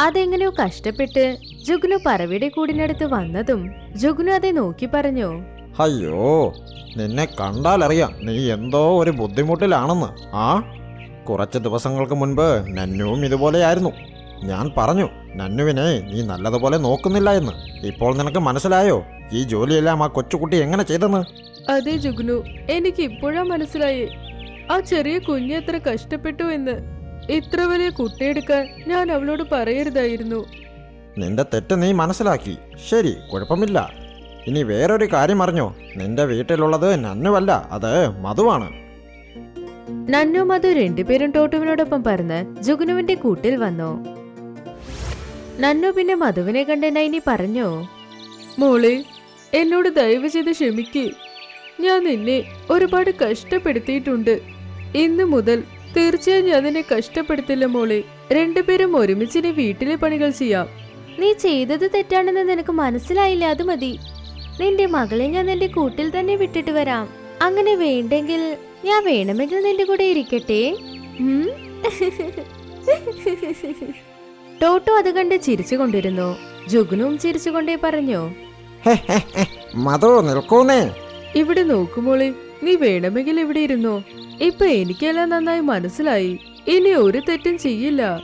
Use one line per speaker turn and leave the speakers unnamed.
അതെങ്ങനെയോ കഷ്ടപ്പെട്ട് ജുഗ്നു പറവയുടെ കൂടിനടുത്ത് വന്നതും ജുഗ്നു അതെ നോക്കി പറഞ്ഞു
അയ്യോ നിന്നെ കണ്ടാലറിയാം നീ എന്തോ ഒരു ബുദ്ധിമുട്ടിലാണെന്ന്. ആ കുറച്ച് ദിവസങ്ങൾക്ക് മുൻപ് നന്നുവും ഇതുപോലെയായിരുന്നു. ഞാൻ പറഞ്ഞു നന്നുവിനെ നീ നല്ലതുപോലെ നോക്കുന്നില്ല എന്ന്. ഇപ്പോൾ നിനക്ക് മനസ്സിലായോ? ഈ ജോലിയെല്ലാം ആ കൊച്ചുകുട്ടി എങ്ങനെ ചെയ്തെന്ന്?
അതെ ജുഗ്നു എനിക്ക് ഇപ്പോഴാ മനസ്സിലായി. ആ ചെറിയ കുഞ്ഞ് എത്ര കഷ്ടപ്പെട്ടു എന്ന്. ഇത്ര വലിയ കുട്ടിയെടുക്കാൻ ഞാൻ അവളോട് പറയരുതായിരുന്നു.
നിന്റെ തെറ്റ് നീ മനസ്സിലാക്കി. ശരി കുഴപ്പമില്ല. ഇനി വേറൊരു കാര്യം അറിഞ്ഞോ? നിന്റെ വീട്ടിലുള്ളത് നന്നുവല്ല അത് മധുവാണ്.
നന്നു മധു രണ്ടുപേരും ടോട്ടുവിനോടൊപ്പം പറഞ്ഞ് ജുഗ്നുവിന്റെ കൂട്ടിൽ വന്നു. നന്നു പിന്നെ മധുവിനെ കണ്ട് നൈനി പറഞ്ഞു?
മോളെ എന്നോട് ദയവ് ചെയ്ത് ക്ഷമിക്കേ. ഞാൻ നിന്നെ ഒരുപാട് കഷ്ടപ്പെടുത്തിയിട്ടുണ്ട്. ഇന്നു മുതൽ തീർച്ചയായും ഞാൻ നിന്നെ കഷ്ടപ്പെടുത്തില്ല മോളെ. രണ്ടുപേരും ഒരുമിച്ച് ഇനി വീട്ടിലെ പണികൾ ചെയ്യാം.
നീ ചെയ്തത് തെറ്റാണെന്ന് നിനക്ക് മനസ്സിലായില്ല അത് മതി. നിന്റെ മകളെ ഞാൻ നിന്റെ കൂട്ടിൽ തന്നെ വിട്ടിട്ട് വരാം. അങ്ങനെ വേണ്ടെങ്കിൽ ഞാൻ വേണമെങ്കിൽ നിന്റെ കൂടെ ഇരിക്കട്ടെ? ഉം? ടോട്ടോ അത് കണ്ട് ചിരിച്ചുകൊണ്ടിരുന്നു ജുഗ്നും ചിരിച്ചുകൊണ്ടേ പറഞ്ഞു.
മധു നിൽക്കൂന്നേ
ഇവിടെ നോക്കുമോളെ നീ വേണമെങ്കിൽ ഇവിടെ ഇരുന്നോ. ഇപ്പൊ എനിക്കെല്ലാം നന്നായി മനസ്സിലായി. ഇനി ഒരു തെറ്റും ചെയ്യില്ല.